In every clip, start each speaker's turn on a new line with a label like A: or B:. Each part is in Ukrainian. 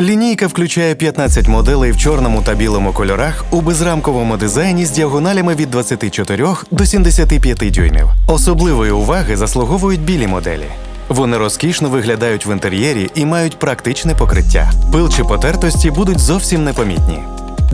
A: Лінійка включає 15 моделей в чорному та білому кольорах у безрамковому дизайні з діагоналями від 24 до 75 дюймів. Особливої уваги заслуговують білі моделі. Вони розкішно виглядають в інтер'єрі і мають практичне покриття. Пил чи потертості будуть зовсім непомітні.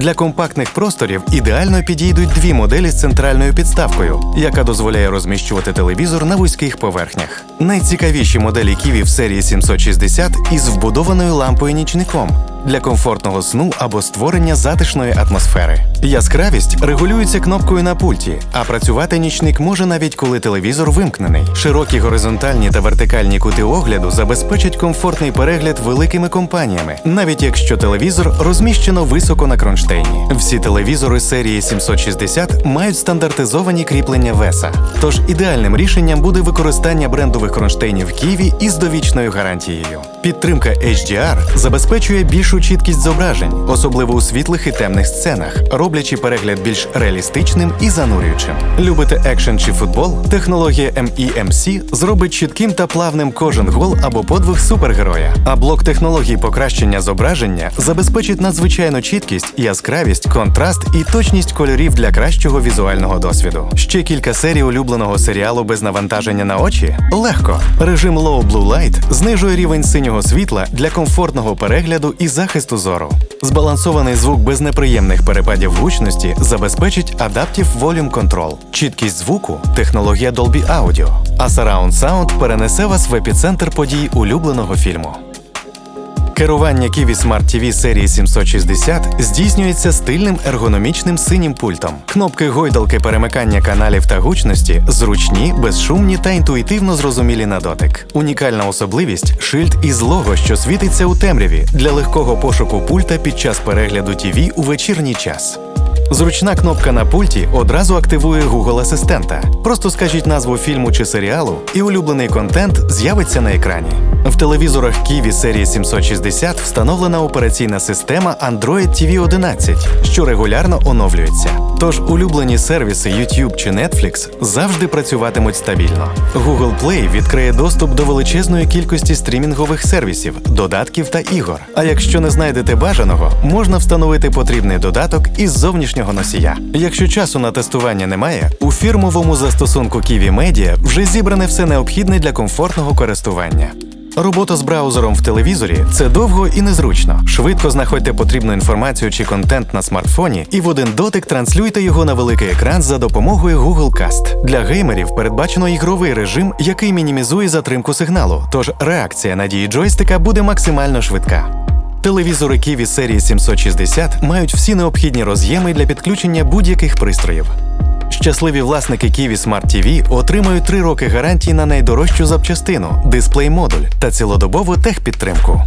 A: Для компактних просторів ідеально підійдуть дві моделі з центральною підставкою, яка дозволяє розміщувати телевізор на вузьких поверхнях. Найцікавіші моделі Kiwi в серії 760 із вбудованою лампою нічником для комфортного сну або створення затишної атмосфери. Яскравість регулюється кнопкою на пульті, а працювати нічник може навіть коли телевізор вимкнений. Широкі горизонтальні та вертикальні кути огляду забезпечать комфортний перегляд великими компаніями, навіть якщо телевізор розміщено високо на кронштейні. Всі телевізори серії 760 мають стандартизовані кріплення веса. Тож ідеальним рішенням буде використання брендових кронштейнів Kiwi із довічною гарантією. Підтримка HDR забезпечує більшу чіткість зображень, особливо у світлих і темних сценах, роблячи перегляд більш реалістичним і занурюючим. Любите екшен чи футбол? Технологія MEMC зробить чітким та плавним кожен гол або подвиг супергероя. А блок технологій покращення зображення забезпечить надзвичайну чіткість, яскравість, контраст і точність кольорів для кращого візуального досвіду. Ще кілька серій улюбленого серіалу без навантаження на очі? Легко. Режим Low Blue Light знижує рівень синього світла для комфортного перегляду і захисту зору. Збалансований звук без неприємних перепадів гучності забезпечить Adaptive Volume Control. Чіткість звуку технологія Dolby Audio. А Surround Sound перенесе вас в епіцентр подій улюбленого фільму. Керування Kiwi Smart TV серії 760 здійснюється стильним ергономічним синім пультом. Кнопки гойдалки перемикання каналів та гучності зручні, безшумні та інтуїтивно зрозумілі на дотик. Унікальна особливість шильд із лого, що світиться у темряві для легкого пошуку пульта під час перегляду TV у вечірній час. Зручна кнопка на пульті одразу активує Google асистента. Просто скажіть назву фільму чи серіалу, і улюблений контент з'явиться на екрані. В телевізорах Kiwi серії 760 встановлена операційна система Android TV 11, що регулярно оновлюється. Тож улюблені сервіси YouTube чи Netflix завжди працюватимуть стабільно. Google Play відкриє доступ до величезної кількості стрімінгових сервісів, додатків та ігор. А якщо не знайдете бажаного, можна встановити потрібний додаток із зовнішнього носія. Якщо часу на тестування немає, у фірмовому застосунку Kiwi Media вже зібране все необхідне для комфортного користування. Робота з браузером в телевізорі це довго і незручно. Швидко знаходьте потрібну інформацію чи контент на смартфоні і в один дотик транслюйте його на великий екран за допомогою Google Cast. Для геймерів передбачено ігровий режим, який мінімізує затримку сигналу, тож реакція на дії джойстика буде максимально швидка. Телевізори Kiwi серії 760 мають всі необхідні роз'єми для підключення будь-яких пристроїв. Щасливі власники Kiwi Smart TV отримають 3 роки гарантії на найдорожчу запчастину, дисплей-модуль та цілодобову техпідтримку.